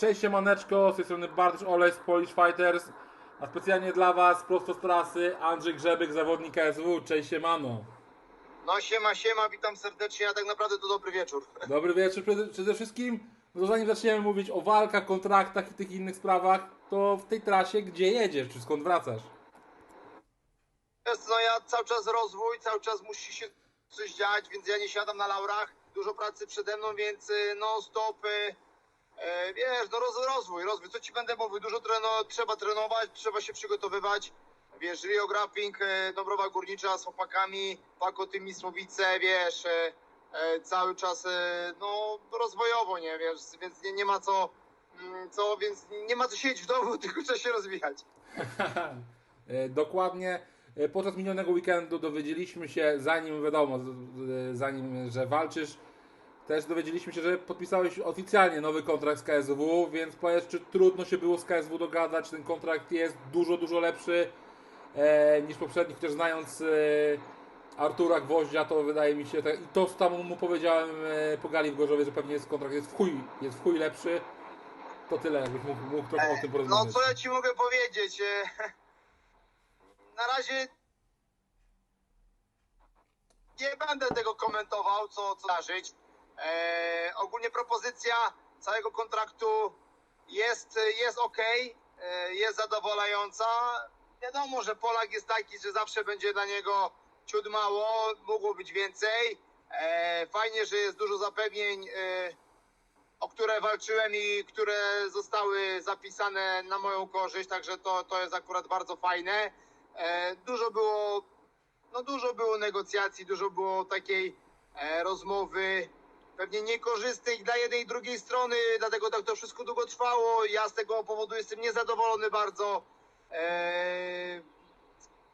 Cześć siemaneczko, z tej strony Bartosz Olej z Polish Fighters, a specjalnie dla Was prosto z trasy Andrzej Grzebyk, zawodnik KSW. Cześć siemano. No siema, siema, witam serdecznie, a tak naprawdę to dobry wieczór. Dobry wieczór. Przede, wszystkim, no zanim zaczniemy mówić o walkach, kontraktach i tych innych sprawach, to w tej trasie gdzie jedziesz, czy skąd wracasz? Jest, no ja cały czas rozwój, cały czas musi się coś dziać, więc ja nie siadam na laurach. Dużo pracy przede mną, więc y, no stopy, e, wiesz, no roz, rozwój, rozwój. Co ci będę mówił? Dużo treno, trzeba trenować, trzeba się przygotowywać. Wiesz, Rio Grappling, e, Dąbrowa Górnicza z chłopakami, Pako Tymisłowice, wiesz, e, e, cały czas, e, no rozwojowo, nie, wiesz, więc nie, nie ma co, mm, co, więc nie ma co siedzieć w domu, tylko trzeba się rozwijać. E, Dokładnie. e, Podczas minionego weekendu dowiedzieliśmy się, zanim wiadomo, zanim, że walczysz, też dowiedzieliśmy się, że podpisałeś oficjalnie nowy kontrakt z KSW, więc powiedz, czy trudno się było z KSW dogadać? Ten kontrakt jest dużo, dużo lepszy e, niż poprzedni, chociaż znając e, Artura Gwoździa, to wydaje mi się, tak, i to tam mu powiedziałem e, po gali w Gorzowie, że pewnie jest kontrakt jest w chuj, jest w chuj lepszy. To tyle, jakbyś mógł, mógł trochę o tym No porozmawiać. co ja ci mogę powiedzieć? E, Na razie nie będę tego komentował, co, co zdarzyć. E, ogólnie propozycja całego kontraktu jest, jest ok, jest zadowalająca. Wiadomo, że Polak jest taki, że zawsze będzie dla niego ciut mało, mogło być więcej. E, fajnie, że jest dużo zapewnień. E, o które walczyłem i które zostały zapisane na moją korzyść, także to, to jest akurat bardzo fajne. E, dużo było, no dużo było negocjacji, dużo było takiej e, rozmowy, pewnie niekorzystnej dla jednej i drugiej strony, dlatego tak to wszystko długo trwało. Ja z tego powodu jestem niezadowolony bardzo. E,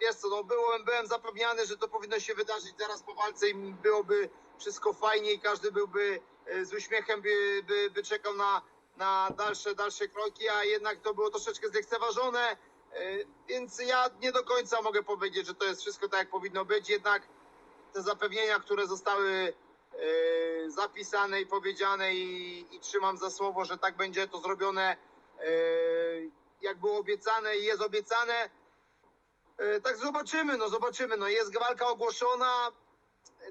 wiesz co, no byłem, byłem zapewniany, że to powinno się wydarzyć zaraz po walce i byłoby wszystko fajnie i każdy byłby e, z uśmiechem by, by, by czekał na, na dalsze, dalsze kroki, a jednak to było troszeczkę zlekceważone, e, więc ja nie do końca mogę powiedzieć, że to jest wszystko tak, jak powinno być, jednak te zapewnienia, które zostały zapisane i powiedziane i, i trzymam za słowo, że tak będzie to zrobione, e, jak było obiecane i jest obiecane, E, Tak zobaczymy, no zobaczymy. No jest walka ogłoszona.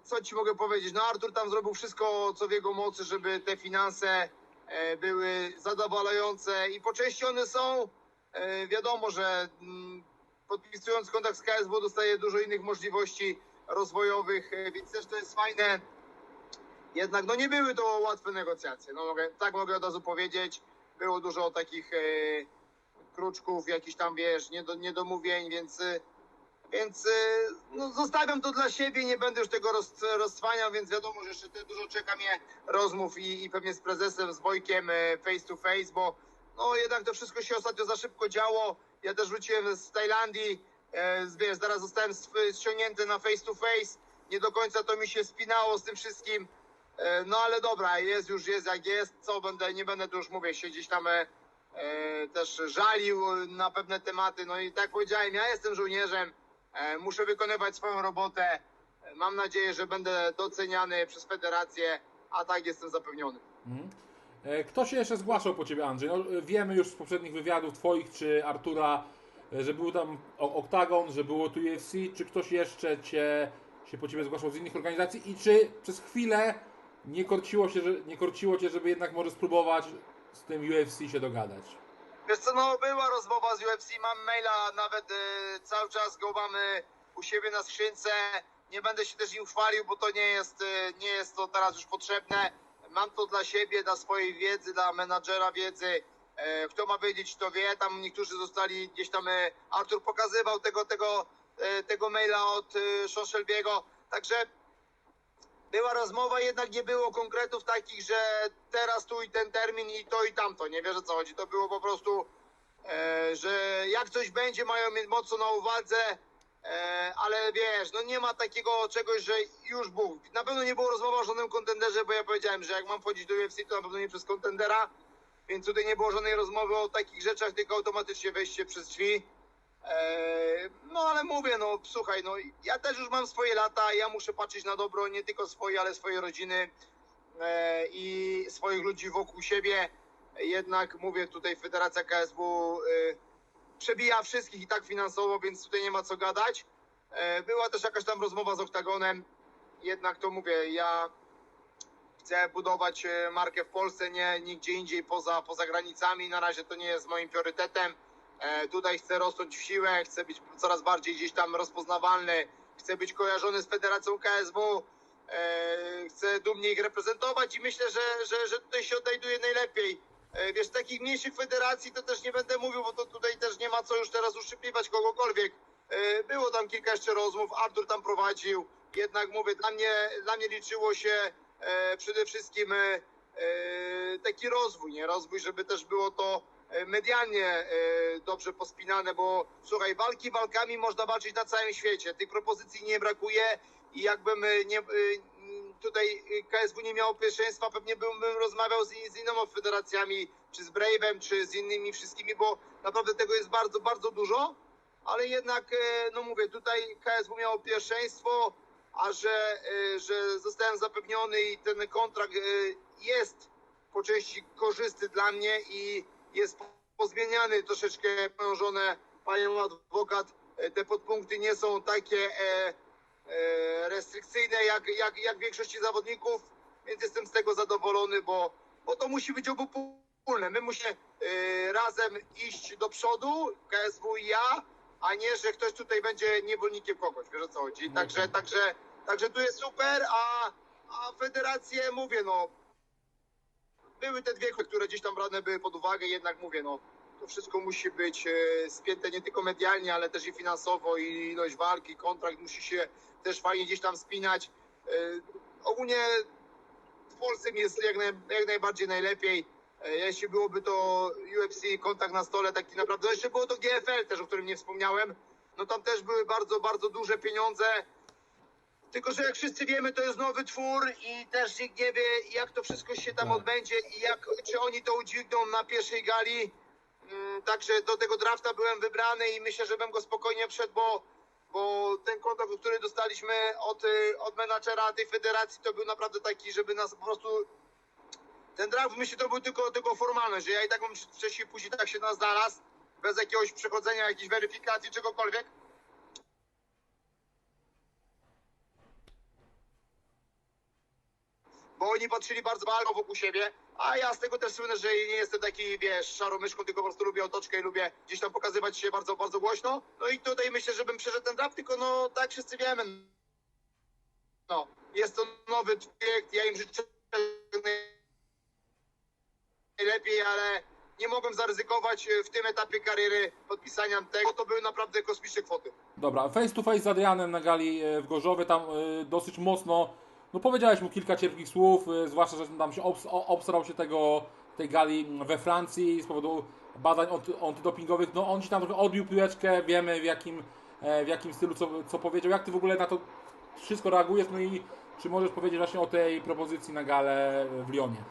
Co ci mogę powiedzieć? No Artur tam zrobił wszystko, co w jego mocy, żeby te finanse e, były zadowalające i po części one są. E, Wiadomo, że mm, podpisując kontrakt z KSW dostaje dużo innych możliwości rozwojowych, e, więc też to jest fajne. Jednak no nie były to łatwe negocjacje. No mogę, tak mogę od razu powiedzieć. Było dużo takich e, kruczków, jakichś tam, wiesz, niedo, niedomówień, więc, y, więc y, no, zostawiam to dla siebie, nie będę już tego roz, więc wiadomo, że jeszcze dużo czeka mnie rozmów i, i pewnie z prezesem, z Wojkiem y, face to face, bo no jednak to wszystko się ostatnio za szybko działo. Ja też wróciłem z Tajlandii, e, wiesz, zaraz zostałem ściągnięty na face to face. Nie do końca to mi się spinało z tym wszystkim. E, No ale dobra, jest już jest jak jest. Co będę, nie będę tu już mówię, siedzieć tam e, e, też żalił na pewne tematy. No i tak powiedziałem, ja jestem żołnierzem, e, muszę wykonywać swoją robotę. E, Mam nadzieję, że będę doceniany przez federację, a tak jestem zapewniony. Mhm. Kto się jeszcze zgłaszał po ciebie, Andrzej? No, wiemy już z poprzednich wywiadów twoich czy Artura, że był tam Octagon, że było tu UFC. Czy ktoś jeszcze cię, się po ciebie zgłaszał z innych organizacji? I czy przez chwilę nie korciło, się, że, nie korciło cię, żeby jednak może spróbować z tym UFC się dogadać? Wiesz co, no była rozmowa z UFC, mam maila, nawet e, cały czas go mamy u siebie na skrzynce. Nie będę się też nim chwalił, bo to nie jest, e, nie jest to teraz już potrzebne. Mam to dla siebie, dla swojej wiedzy, dla menadżera wiedzy. E, kto ma wiedzieć, to wie. Tam niektórzy zostali gdzieś tam, e, Artur pokazywał tego, tego, e, tego maila od e, Szoszelbiego. Także była rozmowa, jednak nie było konkretów takich, że teraz tu i ten termin i to i tamto. Nie wiesz o co chodzi. To było po prostu, e, że jak coś będzie, mają mieć mocno na uwadze, e, ale wiesz, no nie ma takiego czegoś, że już był. Na pewno nie było rozmowy o żadnym kontenderze, bo ja powiedziałem, że jak mam wchodzić do UFC, to na pewno nie przez kontendera, więc tutaj nie było żadnej rozmowy o takich rzeczach, tylko automatycznie wejście przez drzwi. Eee, No ale mówię, no słuchaj, no ja też już mam swoje lata, ja muszę patrzeć na dobro nie tylko swoje, ale swojej rodziny e, i swoich ludzi wokół siebie. Jednak mówię tutaj Federacja KSW y, przebija wszystkich i tak finansowo, więc tutaj nie ma co gadać. Była też jakaś tam rozmowa z Oktagonem, jednak to mówię, ja chcę budować e, markę w Polsce, nie nigdzie indziej poza, poza granicami. Na razie to nie jest moim priorytetem. E, Tutaj chcę rosnąć w siłę, chcę być coraz bardziej gdzieś tam rozpoznawalny, chcę być kojarzony z Federacją KSW, e, chcę dumnie ich reprezentować i myślę, że, że, że tutaj się odnajduję najlepiej. E, Wiesz, takich mniejszych federacji to też nie będę mówił, bo to tutaj też nie ma co już teraz uszczypliwać kogokolwiek. Było tam kilka jeszcze rozmów, Artur tam prowadził, jednak mówię, dla mnie, dla mnie liczyło się przede wszystkim taki rozwój, nie? Rozwój, żeby też było to medialnie e, dobrze pospinane, bo słuchaj, walki walkami można walczyć na całym świecie. Tych propozycji nie brakuje i jakbym e, nie, e, tutaj KSW nie miało pierwszeństwa, pewnie bym, bym rozmawiał z, z innymi federacjami, czy z Brave'em, czy z innymi wszystkimi, bo naprawdę tego jest bardzo, bardzo dużo, ale jednak, e, no mówię, tutaj KSW miało pierwszeństwo, a że, e, że zostałem zapewniony i ten kontrakt e, jest po części korzystny dla mnie i jest pozmieniany troszeczkę pężone panią adwokat. E, Te podpunkty nie są takie e, e, restrykcyjne jak, jak, jak większości zawodników, więc jestem z tego zadowolony, bo, bo to musi być obopólne. My musimy razem iść do przodu, KSW i ja, a nie, że ktoś tutaj będzie niewolnikiem kogoś, wiesz o co chodzi. Także, także, także tu jest super, a, a federacje, mówię, no, były te dwie, które gdzieś tam brane były pod uwagę, jednak mówię, no, to wszystko musi być e, spięte nie tylko medialnie, ale też i finansowo i ilość walki, kontrakt musi się też fajnie gdzieś tam spinać. E, ogólnie w Polsce jest jak, naj, jak najbardziej najlepiej. E, jeśli byłoby to UFC, kontakt na stole taki naprawdę, no jeszcze było to GFL też, o którym nie wspomniałem, no tam też były bardzo, bardzo duże pieniądze. Tylko, że jak wszyscy wiemy, to jest nowy twór i też nikt nie wie, jak to wszystko się tam Tak. odbędzie i jak, czy oni to udźwigną na pierwszej gali. Mm, Także do tego drafta byłem wybrany i myślę, że bym go spokojnie wszedł, bo, bo ten kontrakt, który dostaliśmy od, y, od menadżera tej federacji, to był naprawdę taki, żeby nas po prostu... Ten draft, myślę, to był tylko, tylko formalność, że ja i tak bym wcześniej, później tak się nas znalazł, bez jakiegoś przechodzenia, jakiejś weryfikacji, czegokolwiek. Bo oni patrzyli bardzo bardzo wokół siebie, a ja z tego też słynę, że nie jestem taki, wiesz, szarą myszką, tylko po prostu lubię otoczkę i lubię gdzieś tam pokazywać się bardzo, bardzo głośno. No i tutaj myślę, żebym przeszedł ten draft, tylko no tak wszyscy wiemy. No, jest to nowy projekt, ja im życzę najlepiej, ale nie mogłem zaryzykować e, w tym etapie kariery podpisania tego, to były naprawdę kosmiczne kwoty. Dobra, face to face z Adrianem na gali e, w Gorzowie, tam e, dosyć mocno, no powiedziałeś mu kilka cierpkich słów, e, zwłaszcza, że tam się obs obsrał się tego, tej gali we Francji z powodu badań anty- antydopingowych, no on ci tam trochę odbił piłeczkę, wiemy w jakim, e, w jakim stylu, co, co powiedział, jak ty w ogóle na to wszystko reagujesz, no i czy możesz powiedzieć właśnie o tej propozycji na galę w Lyonie?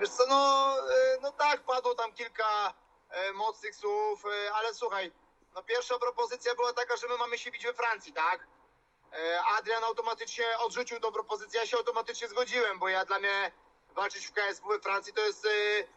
Wiesz co, no, e, no tak, padło tam kilka e, mocnych słów, ale słuchaj, no pierwsza propozycja była taka, że my mamy się bić we Francji, tak? E, Adrian automatycznie odrzucił tą propozycję, ja się automatycznie zgodziłem, bo ja dla mnie walczyć w KSW we Francji to jest e,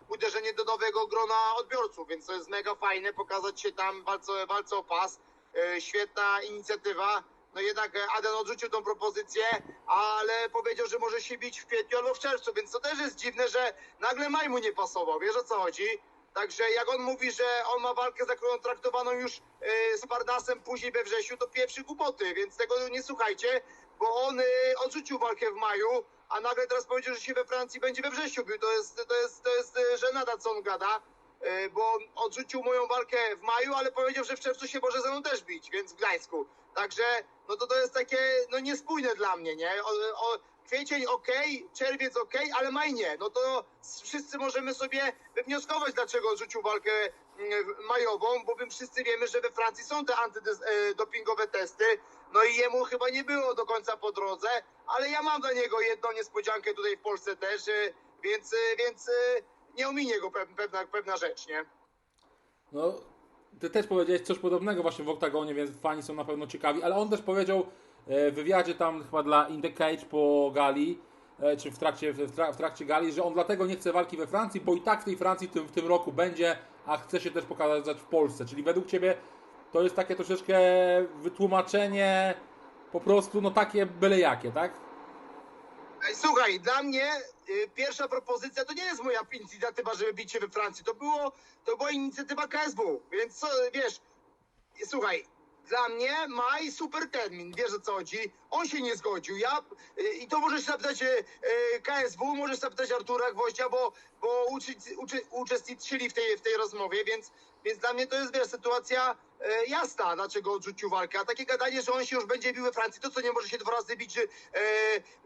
uderzenie do nowego grona odbiorców, więc to jest mega fajne, pokazać się tam walce, walce o pas, e, świetna inicjatywa. No jednak Adrian odrzucił tą propozycję, ale powiedział, że może się bić w kwietniu albo w czerwcu, więc to też jest dziwne, że nagle maj mu nie pasował, wiesz o co chodzi? Także jak on mówi, że on ma walkę zakontraktowaną już e, z Pardasem później we wrześniu, to pierwszy głupoty, więc tego nie słuchajcie, bo on e, odrzucił walkę w maju, a nagle teraz powiedział, że się we Francji będzie we wrześniu bił. To jest, to jest, to jest e, żenada, co on gada, bo odrzucił moją walkę w maju, ale powiedział, że w czerwcu się może ze mną też bić, więc w Gdańsku. Także no to to jest takie no niespójne dla mnie, nie? O, o, kwiecień ok, czerwiec ok, ale maj nie. No to wszyscy możemy sobie wywnioskować, dlaczego odrzucił walkę mm, majową, bo my wszyscy wiemy, że we Francji są te antydopingowe testy. No i jemu chyba nie było do końca po drodze, ale ja mam dla niego jedną niespodziankę tutaj w Polsce też, y, więc, y, więc nie ominie go pew- pewna, pewna rzecz, nie? No, ty też powiedziałeś coś podobnego właśnie w Oktagonie, więc fani są na pewno ciekawi, ale on też powiedział e, wywiadzie tam chyba dla In The Cage po gali, e, czy w trakcie, w, w trakcie gali, że on dlatego nie chce walki we Francji, bo i tak w tej Francji tym, w tym roku będzie, a chce się też pokazać w Polsce. Czyli według Ciebie to jest takie troszeczkę wytłumaczenie po prostu, no takie byle jakie, tak? Słuchaj, dla mnie y, pierwsza propozycja to nie jest moja inicjatywa, żeby bić się we Francji. To było, to była inicjatywa KSW, więc co, wiesz, słuchaj, dla mnie maj super termin, wiesz o co chodzi. On się nie zgodził. Ja y, i to możesz zapytać y, y, KSW, możesz zapytać Artura Gwoździa, bo, bo uczy, uczy, uczestniczyli w tej, w tej rozmowie, więc, więc dla mnie to jest wiesz, sytuacja e, jasna, dlaczego odrzucił walkę. A takie gadanie, że on się już będzie bił we Francji, to co nie może się dwa razy bić e,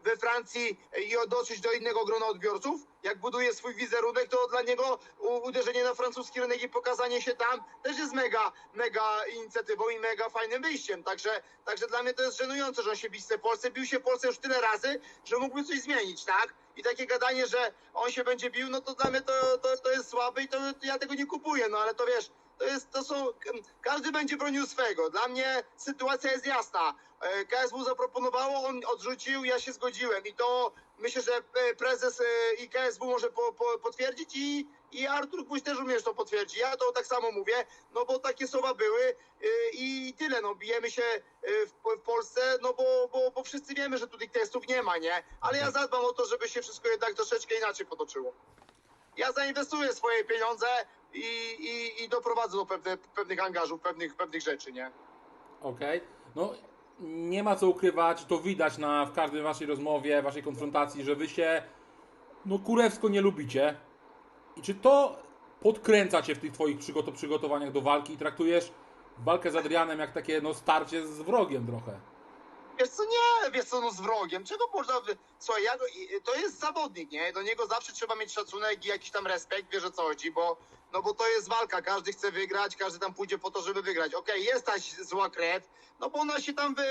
we Francji i dotrzeć do innego grona odbiorców? Jak buduje swój wizerunek, to dla niego uderzenie na francuski rynek i pokazanie się tam też jest mega, mega inicjatywą i mega fajnym wyjściem. Także, także dla mnie to jest żenujące, że on się bić w Polsce. Bił się w Polsce już tyle razy, że mógłby coś zmienić, tak? I takie gadanie, że on się będzie bił, no to dla mnie to, to, to jest słabe i to, to ja tego nie kupuję, no ale to wiesz, to jest, to są, każdy będzie bronił swego. Dla mnie sytuacja jest jasna. E, KSW zaproponowało, on odrzucił, ja się zgodziłem i to myślę, że e, prezes e, i KSW może po, po, potwierdzić i, i Artur Kuś też również to potwierdzi. Ja to tak samo mówię, no bo takie słowa były e, i tyle, no bijemy się w, w Polsce, no bo, bo, bo wszyscy wiemy, że tutaj testów nie ma, nie? Ale ja zadbam o to, żeby się wszystko jednak troszeczkę inaczej potoczyło. Ja zainwestuję swoje pieniądze i, i, i doprowadzę do pewne, pewnych angażów, pewnych, pewnych rzeczy, nie? Okej. No, nie ma co ukrywać, to widać na, w każdej waszej rozmowie, waszej konfrontacji, że wy się, no, kurewsko nie lubicie. I czy to podkręca cię w tych twoich przygoto- przygotowaniach do walki i traktujesz walkę z Adrianem jak takie, no, starcie z wrogiem trochę? Wiesz co, nie, wiesz co, no z wrogiem, czego można... Słuchaj, ja to jest zawodnik, nie? Do niego zawsze trzeba mieć szacunek i jakiś tam respekt, wiesz o co chodzi, bo, no bo to jest walka, każdy chce wygrać, każdy tam pójdzie po to, żeby wygrać. Okej, jest ta zła krew, no bo ona się tam wy...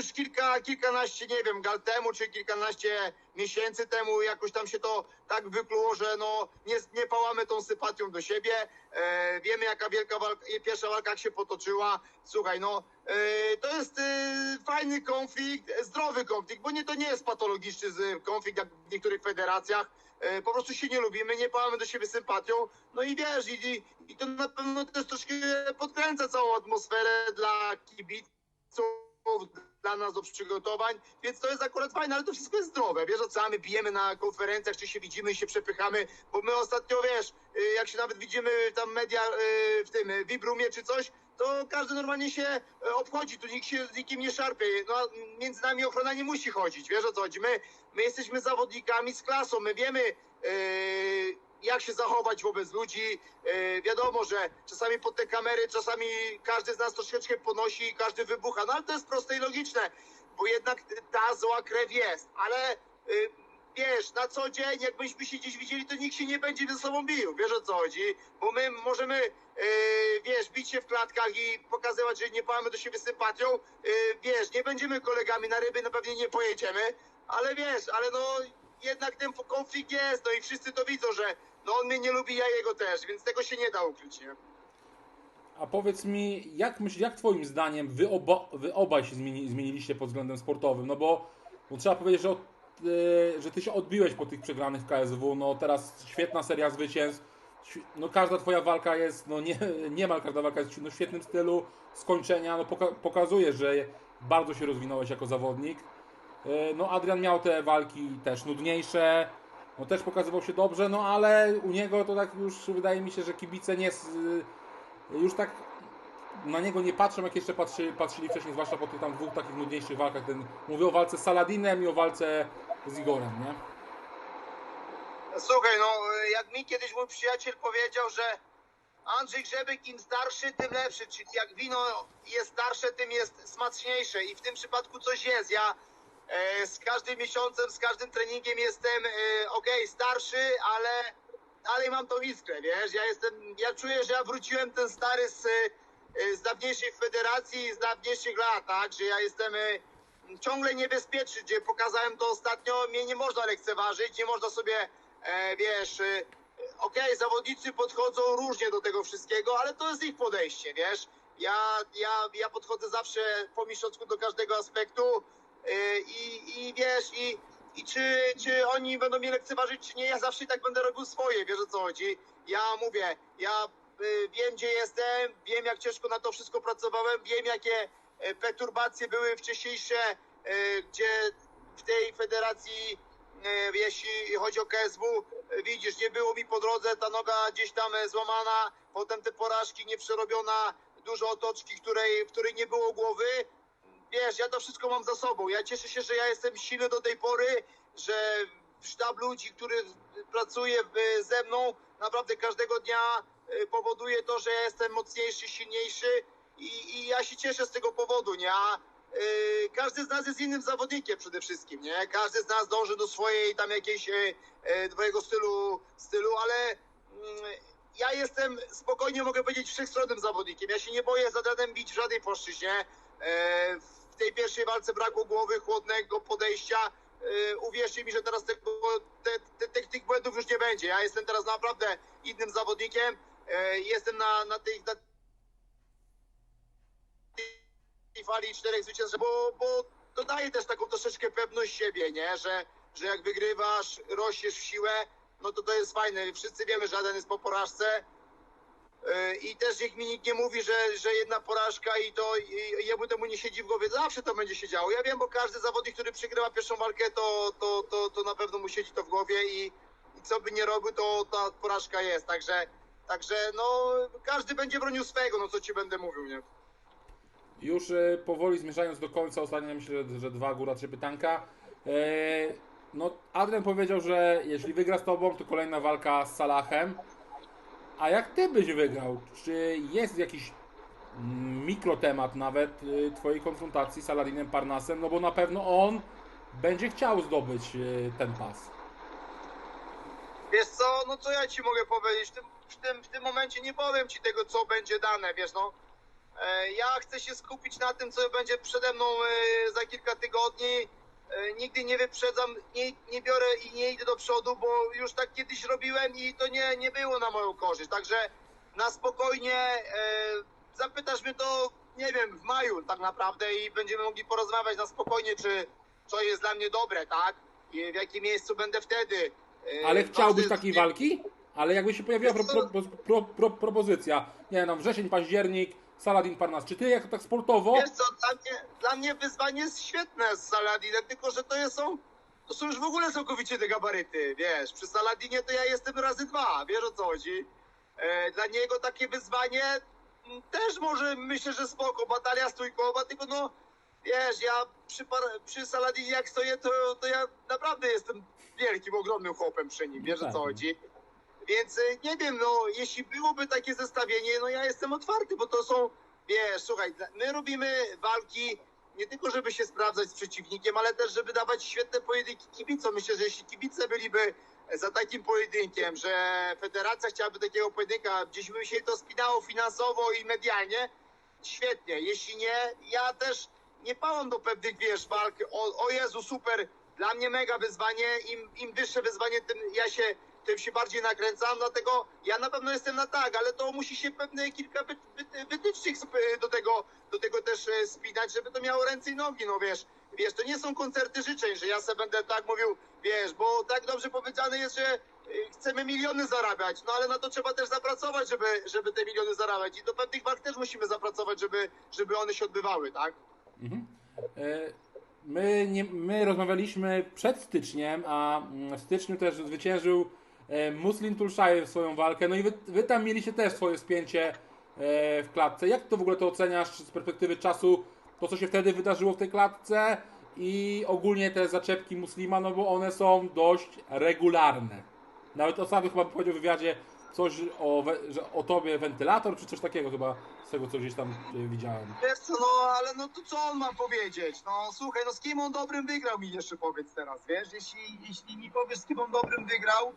już kilka, kilkanaście, nie wiem, gal temu, czy kilkanaście miesięcy temu jakoś tam się to tak wykluło, że no nie, nie pałamy tą sympatią do siebie. E, wiemy jaka wielka walka, pierwsza walka się potoczyła. Słuchaj, no e, to jest e, fajny konflikt, zdrowy konflikt, bo nie to nie jest patologiczny konflikt jak w niektórych federacjach. E, po prostu się nie lubimy, nie pałamy do siebie sympatią. No i wiesz, i, i to na pewno też troszkę podkręca całą atmosferę dla kibiców dla nas do przygotowań, więc to jest akurat fajne, ale to wszystko jest zdrowe. Wiesz, co my bijemy na konferencjach, czy się widzimy się przepychamy, bo my ostatnio, wiesz, y, jak się nawet widzimy tam media y, w tym y, Vibrumie czy coś, to każdy normalnie się obchodzi, tu nikt się z nikim nie szarpie. No, między nami ochrona nie musi chodzić, wiesz o co chodzi. My, my jesteśmy zawodnikami z klasą, my wiemy, y, jak się zachować wobec ludzi. E, wiadomo, że czasami pod te kamery, czasami każdy z nas troszeczkę ponosi i każdy wybucha. No ale to jest proste i logiczne, bo jednak ta zła krew jest. Ale y, wiesz, na co dzień, jakbyśmy się gdzieś widzieli, to nikt się nie będzie ze sobą bił. Wiesz o co chodzi? Bo my możemy, y, wiesz, bić się w klatkach i pokazywać, że nie pałamy do siebie sympatią. Y, wiesz, nie będziemy kolegami, na ryby na pewno nie pojedziemy. Ale wiesz, ale no jednak ten konflikt jest, no i wszyscy to widzą, że no on mnie nie lubi, ja jego też, więc tego się nie da ukryć, nie? A powiedz mi, jak myśl, jak twoim zdaniem wy, oba, wy obaj się zmieni, zmieniliście pod względem sportowym? No bo, bo trzeba powiedzieć, że, od, e, że ty się odbiłeś po tych przegranych w KSW, no teraz świetna seria zwycięstw, no każda twoja walka jest, no nie, niemal każda walka jest no, w świetnym stylu skończenia, no poka pokazuje, że bardzo się rozwinąłeś jako zawodnik. E, No Adrian miał te walki też nudniejsze, no też pokazywał się dobrze, no ale u niego to tak już wydaje mi się, że kibice nie... s- już tak na niego nie patrzą, jak jeszcze patrzy, patrzyli wcześniej, zwłaszcza po tych tam dwóch takich nudniejszych walkach. Ten, mówię o walce z Saladinem i o walce z Igorem, nie? Słuchaj, no jak mi kiedyś mój przyjaciel powiedział, że Andrzej Grzebyk im starszy, tym lepszy, czyli jak wino jest starsze, tym jest smaczniejsze i w tym przypadku coś jest. Ja z każdym miesiącem, z każdym treningiem jestem e, okej, starszy, ale dalej mam tą iskrę, wiesz, ja jestem, ja czuję, że ja wróciłem ten stary z, e, z dawniejszej federacji, z dawniejszych lat, tak, że ja jestem e, ciągle niebezpieczny, gdzie pokazałem to ostatnio, mnie nie można lekceważyć, nie można sobie, e, wiesz, e, okej, zawodnicy podchodzą różnie do tego wszystkiego, ale to jest ich podejście, wiesz. Ja, ja, ja podchodzę zawsze po mistrzowsku do każdego aspektu. e, i, i wiesz, i i czy, czy oni będą mnie lekceważyć, czy nie, ja zawsze i tak będę robił swoje, wiesz o co chodzi. Ja mówię, ja y, wiem gdzie jestem, wiem jak ciężko na to wszystko pracowałem, wiem jakie e, perturbacje były wcześniejsze, gdzie w tej federacji, jeśli chodzi o KSW, widzisz, nie było mi po drodze, ta noga gdzieś tam e, złamana, potem te porażki nieprzerobiona, dużo otoczki, której, w której nie było głowy. Wiesz, ja to wszystko mam za sobą. Ja cieszę się, że ja jestem silny do tej pory, że sztab ludzi, który pracuje w- ze mną, naprawdę każdego dnia e, powoduje to, że ja jestem mocniejszy, silniejszy i, i ja się cieszę z tego powodu, nie? E, każdy z nas jest innym zawodnikiem przede wszystkim, nie? Każdy z nas dąży do swojej tam jakiejś e, e, twojego stylu, stylu, ale mm, ja jestem spokojnie mogę powiedzieć wszechstronnym zawodnikiem. Ja się nie boję za bić w żadnej płaszczyźnie. E, tej pierwszej walce brakło głowy, chłodnego podejścia. E, uwierzcie mi, że teraz te, te, tych błędów już nie będzie. Ja jestem teraz naprawdę innym zawodnikiem. E, jestem na, na tej na fali czterech zwycięstw, bo, bo to daje też taką troszeczkę pewność siebie, nie? Że, że jak wygrywasz, rośniesz w siłę, no to to jest fajne. Wszyscy wiemy, że żaden jest po porażce. Yy, I też niech mi nikt nie mówi, że, że jedna porażka i to i jemu temu nie siedzi w głowie. Zawsze to będzie się działo. Ja wiem, bo każdy zawodnik, który przegrywa pierwszą walkę, to, to, to, to na pewno mu siedzi to w głowie i, i co by nie robił, to ta porażka jest. Także, także no każdy będzie bronił swego, no co ci będę mówił, nie? Już e, powoli zmierzając do końca, ostatnio myślę, że- że dwa, góra trzy pytanka. E, no, Adrian powiedział, że jeśli wygra z tobą, to kolejna walka z Salahem. A jak ty byś wygrał? Czy jest jakiś mikrotemat nawet y, twojej konfrontacji z Aladinem Parnasem? No bo na pewno on będzie chciał zdobyć y, ten pas. Wiesz co, no co ja ci mogę powiedzieć? W tym, w tym, w tym momencie nie powiem ci tego, co będzie dane, wiesz no. E, Ja chcę się skupić na tym, co będzie przede mną e, za kilka tygodni. E, Nigdy nie wyprzedzam, nie, nie biorę i nie idę do przodu, bo już tak kiedyś robiłem i to nie, nie było na moją korzyść. Także na spokojnie e, zapytasz mnie to, nie wiem, w maju tak naprawdę i będziemy mogli porozmawiać na spokojnie, czy co jest dla mnie dobre, tak? I w jakim miejscu będę wtedy. E, Ale chciałbyś każdy- takiej walki? Ale jakby się pojawiła pro, pro, pro, propozycja, nie no, wrzesień, październik, Saladin Parnas, czy ty jako tak sportowo? Wiesz co, dla mnie, dla mnie wyzwanie jest świetne z Saladinem, tylko że to jest, są, to są już w ogóle całkowicie te gabaryty, wiesz. Przy Saladinie to ja jestem razy dwa, wiesz o co chodzi. E, dla niego takie wyzwanie też może, myślę, że spoko, batalia stójkowa, tylko no, wiesz, ja przy, przy Saladinie jak stoję, to, to ja naprawdę jestem wielkim, ogromnym chłopem przy nim, wiesz o Tak. co chodzi. Więc y, nie wiem, no jeśli byłoby takie zestawienie, no ja jestem otwarty, bo to są, wiesz, słuchaj, my robimy walki nie tylko, żeby się sprawdzać z przeciwnikiem, ale też, żeby dawać świetne pojedynki kibicom. Myślę, że jeśli kibice byliby za takim pojedynkiem, że federacja chciałaby takiego pojedynka, gdzieś by się to spinało finansowo i medialnie, świetnie. Jeśli nie, ja też nie pałam do pewnych, wiesz, walk. O, o Jezu, super, dla mnie mega wyzwanie. Im, im wyższe wyzwanie, tym ja się, tym się bardziej nakręcam. Dlatego ja na pewno jestem na tak, ale to musi się pewne kilka wy, wy, wytycznych do tego, do tego też e, spinać, żeby to miało ręce i nogi, no wiesz. Wiesz, to nie są koncerty życzeń, że ja sobie będę tak mówił, wiesz, bo tak dobrze powiedziane jest, że y, chcemy miliony zarabiać, no ale na to trzeba też zapracować, żeby, żeby te miliony zarabiać i do pewnych walk też musimy zapracować, żeby, żeby one się odbywały, tak? Mhm. E, My, nie, my rozmawialiśmy przed styczniem, a mm, w styczniu też zwyciężył e, Muslim Tulszajew swoją walkę. No i wy, wy tam mieliście też swoje spięcie e, w klatce. Jak to w ogóle to oceniasz z perspektywy czasu, to co się wtedy wydarzyło w tej klatce i ogólnie te zaczepki Muslima, no bo one są dość regularne. Nawet ostatnio chyba powiedział w wywiadzie coś o, że o tobie wentylator, czy coś takiego chyba z tego co gdzieś tam e, widziałem. Wiesz co, no ale no to co on ma powiedzieć? No słuchaj, no z kim on dobrym wygrał mi jeszcze powiedz teraz, wiesz? Jeśli, jeśli mi powiesz z kim on dobrym wygrał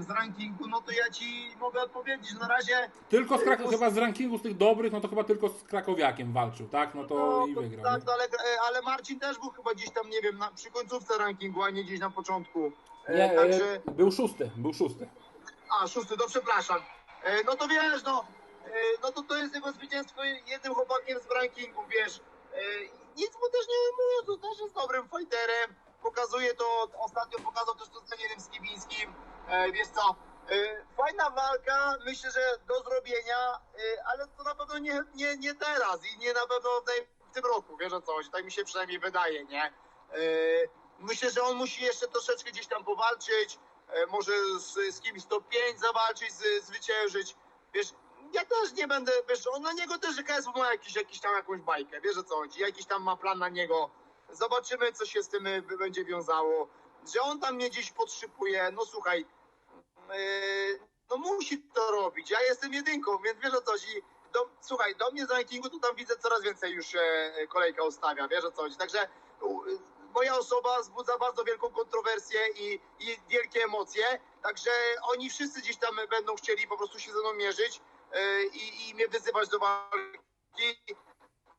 z rankingu, no to ja ci mogę odpowiedzieć, na razie Tylko z Krak- Mus- chyba z rankingu z tych dobrych, no to chyba tylko z Krakowiakiem walczył, tak? No to no, i wygrał. tak, no, ale, e, ale Marcin też był chyba gdzieś tam, nie wiem, na, przy końcówce rankingu, a nie gdzieś na początku. E, Nie, Także, e, był szósty, był szósty. a szósty, to przepraszam. E, No to wiesz, no, e, no to to jest jego zwycięstwo jednym chłopakiem z rankingu, wiesz. E, Nic mu też nie ujmuję, to też jest dobrym fighterem. pokazuje to, ostatnio pokazał też to z Danielem Skibińskim, e, wiesz co, e, fajna walka, myślę, że do zrobienia, e, ale to na pewno nie, nie, nie teraz i nie na pewno w, tym roku, wiesz o co chodzi, tak mi się przynajmniej wydaje, nie? E, myślę, że on musi jeszcze troszeczkę gdzieś tam powalczyć, e, może z, z kimś top 5 zawalczyć, z, zwyciężyć, wiesz, ja też nie będę, wiesz, on na niego też KSW ma jakiś, jakiś tam jakąś bajkę, wiesz o co chodzi, jakiś tam ma plan na niego, zobaczymy co się z tym będzie wiązało, że on tam mnie gdzieś podszypuje, no słuchaj, yy, no musi to robić, ja jestem jedynką, więc wiesz o co chodzi, do, słuchaj, do mnie z rankingu to tam widzę coraz więcej już e, kolejka ustawia, wiesz o co chodzi, także u, moja osoba wzbudza bardzo wielką kontrowersję i, i wielkie emocje, także oni wszyscy gdzieś tam będą chcieli po prostu się ze mną mierzyć e, i, i mnie wyzywać do walki,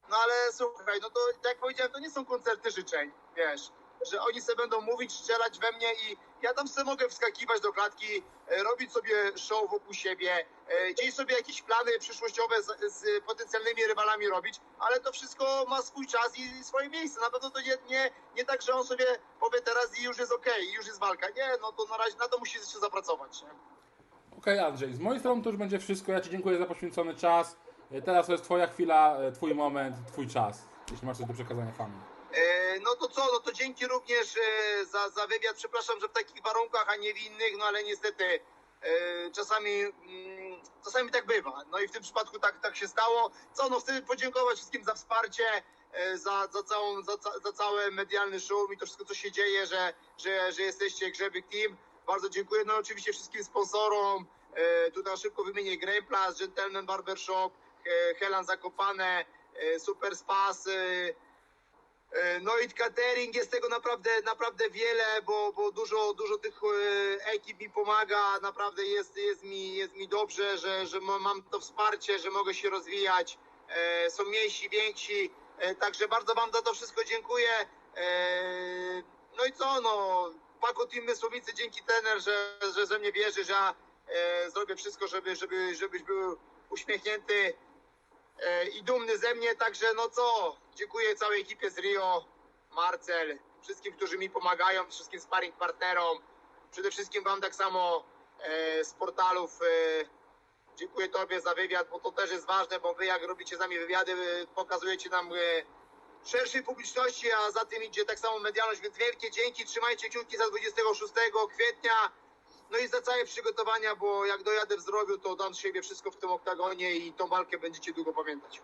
no ale słuchaj, no to jak powiedziałem, to nie są koncerty życzeń, wiesz, że oni sobie będą mówić, strzelać we mnie i ja tam sobie mogę wskakiwać do klatki, e, robić sobie show wokół siebie, e, gdzieś sobie jakieś plany przyszłościowe z, z potencjalnymi rywalami robić, ale to wszystko ma swój czas i swoje miejsce. Na pewno to nie, nie, nie tak, że on sobie powie teraz i już jest okej, i już jest walka. Nie, no to na razie na to musi jeszcze zapracować. Okej Andrzej, z mojej strony to już będzie wszystko. Ja Ci dziękuję za poświęcony czas. E, Teraz to jest Twoja chwila, Twój moment, Twój czas. Jeśli masz coś do przekazania fanom. E, No to co, no to dzięki również e, za, za wywiad. Przepraszam, że w takich warunkach, a nie w innych, no ale niestety e, czasami, mm, czasami tak bywa. No i w tym przypadku tak, tak się stało. Co, no chcę podziękować wszystkim za wsparcie, za, za, całą, za, za cały medialny show i to wszystko, co się dzieje, że, że, że jesteście Grzebyk Team. Bardzo dziękuję. No oczywiście wszystkim sponsorom. Tu na szybko wymienię Grey Plus, Gentleman Barbershop, Helan Zakopane, Super Spas, No i catering jest tego naprawdę, naprawdę wiele, bo, bo dużo, dużo tych e, ekip mi pomaga, naprawdę jest, jest, mi, jest mi dobrze, że, że ma- mam to wsparcie, że mogę się rozwijać, e, są mniejsi, więksi, e, także bardzo wam za to wszystko dziękuję. E, No i co, no, Paco Team Mysłowicy, dzięki tener, że, że ze mnie wierzy, że ja e, zrobię wszystko, żeby, żeby, żebyś był uśmiechnięty, e, i dumny ze mnie, także no co, dziękuję całej ekipie z Rio, Marcel, wszystkim, którzy mi pomagają, wszystkim sparring partnerom, przede wszystkim wam tak samo e, z portalów. E, dziękuję tobie za wywiad, bo to też jest ważne, bo wy jak robicie z nami wywiady, e, pokazujecie nam e, szerszej publiczności, a za tym idzie tak samo medialność, więc wielkie dzięki, trzymajcie kciuki za 26 kwietnia. No i za całe przygotowania, bo jak dojadę w zdrowiu, to dam z siebie wszystko w tym oktagonie i tą walkę będziecie długo pamiętać.